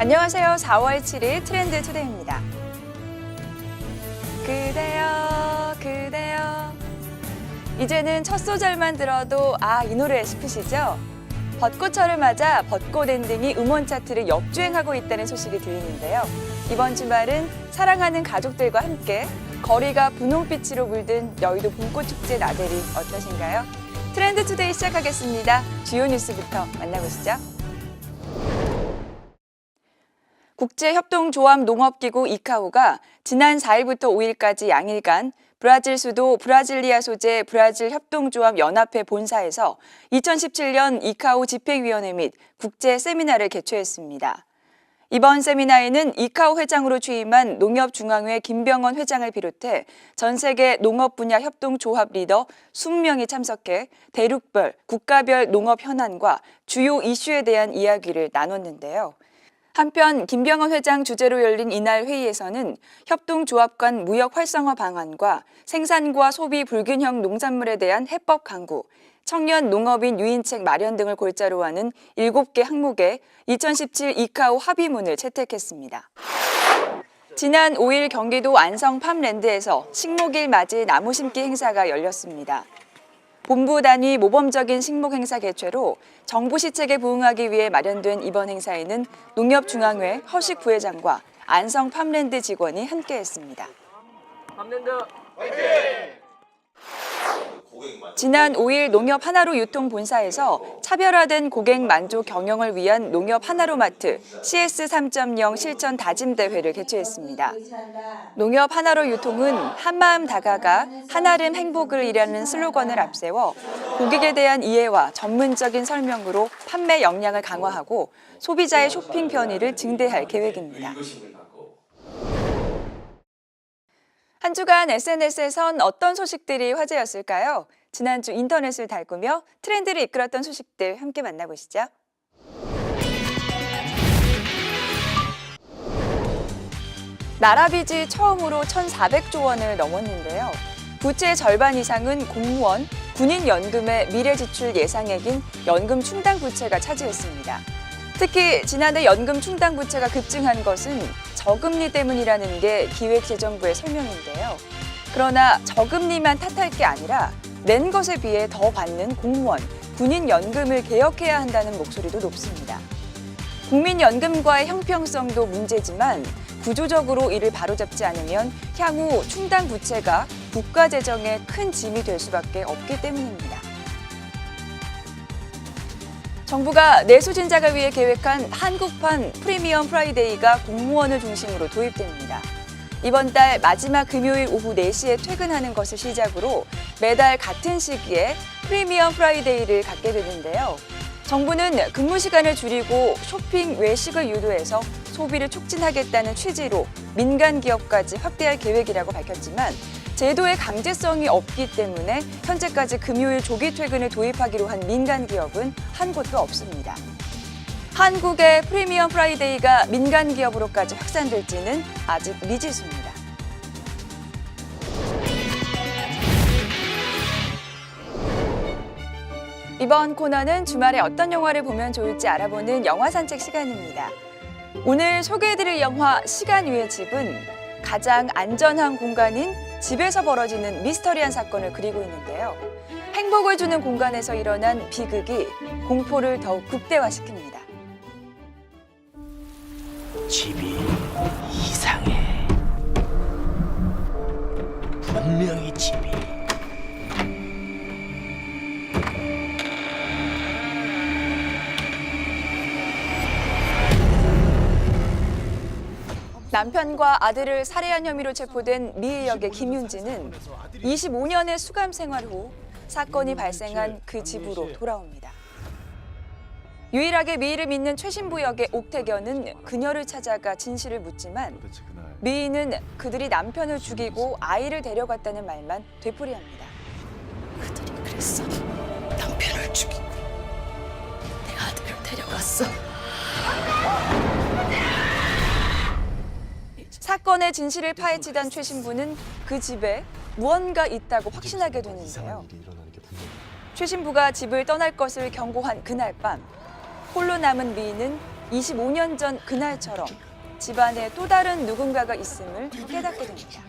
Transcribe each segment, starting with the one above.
안녕하세요. 4월 7일 트렌드 투데이입니다. 그대여, 그대여. 이제는 첫 소절만 들어도 아, 이 노래 싶으시죠? 벚꽃철을 맞아 벚꽃 엔딩이 음원 차트를 역주행하고 있다는 소식이 들리는데요. 이번 주말은 사랑하는 가족들과 함께 거리가 분홍빛으로 물든 여의도 봄꽃 축제 나들이 어떠신가요? 트렌드 투데이 시작하겠습니다. 주요 뉴스부터 만나보시죠. 국제협동조합 농업기구 이카오가 지난 4일부터 5일까지 양일간 브라질 수도 브라질리아 소재 브라질 협동조합 연합회 본사에서 2017년 이카오 집행위원회 및 국제 세미나를 개최했습니다. 이번 세미나에는 이카오 회장으로 취임한 농협중앙회 김병원 회장을 비롯해 전 세계 농업 분야 협동조합 리더 20명이 참석해 대륙별, 국가별 농업 현안과 주요 이슈에 대한 이야기를 나눴는데요. 한편 김병원 회장 주재로 열린 이날 회의에서는 협동조합 간 무역 활성화 방안과 생산과 소비 불균형 농산물에 대한 해법 강구, 청년 농업인 유인책 마련 등을 골자로 하는 7개 항목의 2017 이카오 합의문을 채택했습니다. 지난 5일 경기도 안성 팜랜드에서 식목일 맞이 나무 심기 행사가 열렸습니다. 본부 단위 모범적인 식목 행사 개최로 정부 시책에 부응하기 위해 마련된 이번 행사에는 농협중앙회 허식 부회장과 안성 팜랜드 직원이 함께했습니다. 밤랜드 지난 5일 농협 하나로 유통 본사에서 차별화된 고객 만족 경영을 위한 농협 하나로 마트 CS 3.0 실천 다짐 대회를 개최했습니다. 농협 하나로 유통은 한마음 다가가 한아름 행복을 이라는 슬로건을 앞세워 고객에 대한 이해와 전문적인 설명으로 판매 역량을 강화하고 소비자의 쇼핑 편의를 증대할 계획입니다. 한 주간 SNS에선 어떤 소식들이 화제였을까요? 지난주 인터넷을 달구며 트렌드를 이끌었던 소식들 함께 만나보시죠. 나라빚이 처음으로 1,400조 원을 넘었는데요. 부채의 절반 이상은 공무원, 군인 연금의 미래 지출 예상액인 연금 충당 부채가 차지했습니다. 특히 지난해 연금 충당 부채가 급증한 것은 저금리 때문이라는 게 기획재정부의 설명인데요. 그러나 저금리만 탓할 게 아니라 낸 것에 비해 더 받는 공무원, 군인 연금을 개혁해야 한다는 목소리도 높습니다. 국민연금과의 형평성도 문제지만 구조적으로 이를 바로잡지 않으면 향후 충당 부채가 국가 재정에 큰 짐이 될 수밖에 없기 때문입니다. 정부가 내수 진작을 위해 계획한 한국판 프리미엄 프라이데이가 공무원을 중심으로 도입됩니다. 이번 달 마지막 금요일 오후 4시에 퇴근하는 것을 시작으로 매달 같은 시기에 프리미엄 프라이데이를 갖게 되는데요. 정부는 근무 시간을 줄이고 쇼핑 외식을 유도해서 소비를 촉진하겠다는 취지로 민간 기업까지 확대할 계획이라고 밝혔지만 제도의 강제성이 없기 때문에 현재까지 금요일 조기 퇴근을 도입하기로 한 민간 기업은 한 곳도 없습니다. 한국의 프리미엄 프라이데이가 민간 기업으로까지 확산될지는 아직 미지수입니다. 이번 코너는 주말에 어떤 영화를 보면 좋을지 알아보는 영화 산책 시간입니다. 오늘 소개해드릴 영화 시간 위의 집은 가장 안전한 공간인 집에서 벌어지는 미스터리한 사건을 그리고 있는데요. 행복을 주는 공간에서 일어난 비극이 공포를 더욱 극대화시킵니다. 집이 남편과 아들을 살해한 혐의로 체포된 미일 역의 김윤지는 25년의 수감 생활 후 사건이 발생한 그 집으로 돌아옵니다. 유일하게 미일을 믿는 최신부 역의 옥태견은 그녀를 찾아가 진실을 묻지만 미인은 그들이 남편을 죽이고 아이를 데려갔다는 말만 되풀이합니다. 그들이 그랬어. 남편을 죽이고 내 아들을 데려갔어. 사건의 진실을 파헤치던 최 신부는 그 집에 무언가 있다고 확신하게 되는데요. 최 신부가 집을 떠날 것을 경고한 그날 밤 홀로 남은 미인은 25년 전 그날처럼 집안에 또 다른 누군가가 있음을 깨닫게 됩니다.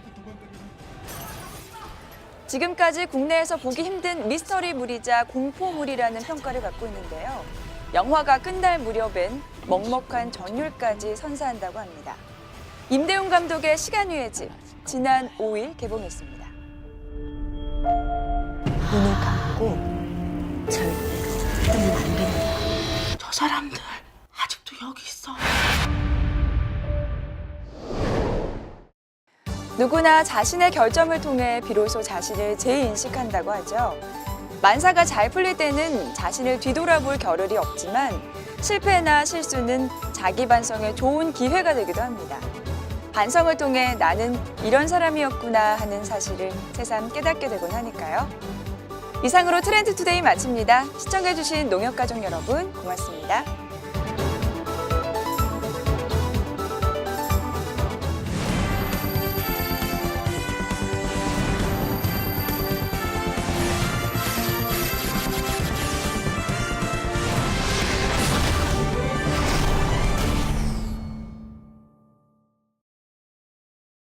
지금까지 국내에서 보기 힘든 미스터리물이자 공포물이라는 평가를 받고 있는데요. 영화가 끝날 무렵엔 먹먹한 전율까지 선사한다고 합니다. 감독의 시간 위의 집 지난 5일 개봉했습니다. 눈을 감고 절대로 뜨면 안 된다. 저 사람들 아직도 여기 있어. 누구나 자신의 결점을 통해 비로소 자신을 재인식한다고 하죠. 만사가 잘 풀릴 때는 자신을 뒤돌아볼 겨를이 없지만 실패나 실수는 자기 반성에 좋은 기회가 되기도 합니다. 반성을 통해 나는 이런 사람이었구나 하는 사실을 새삼 깨닫게 되곤 하니까요. 이상으로 트렌드 투데이 마칩니다. 시청해주신 농협가족 여러분 고맙습니다.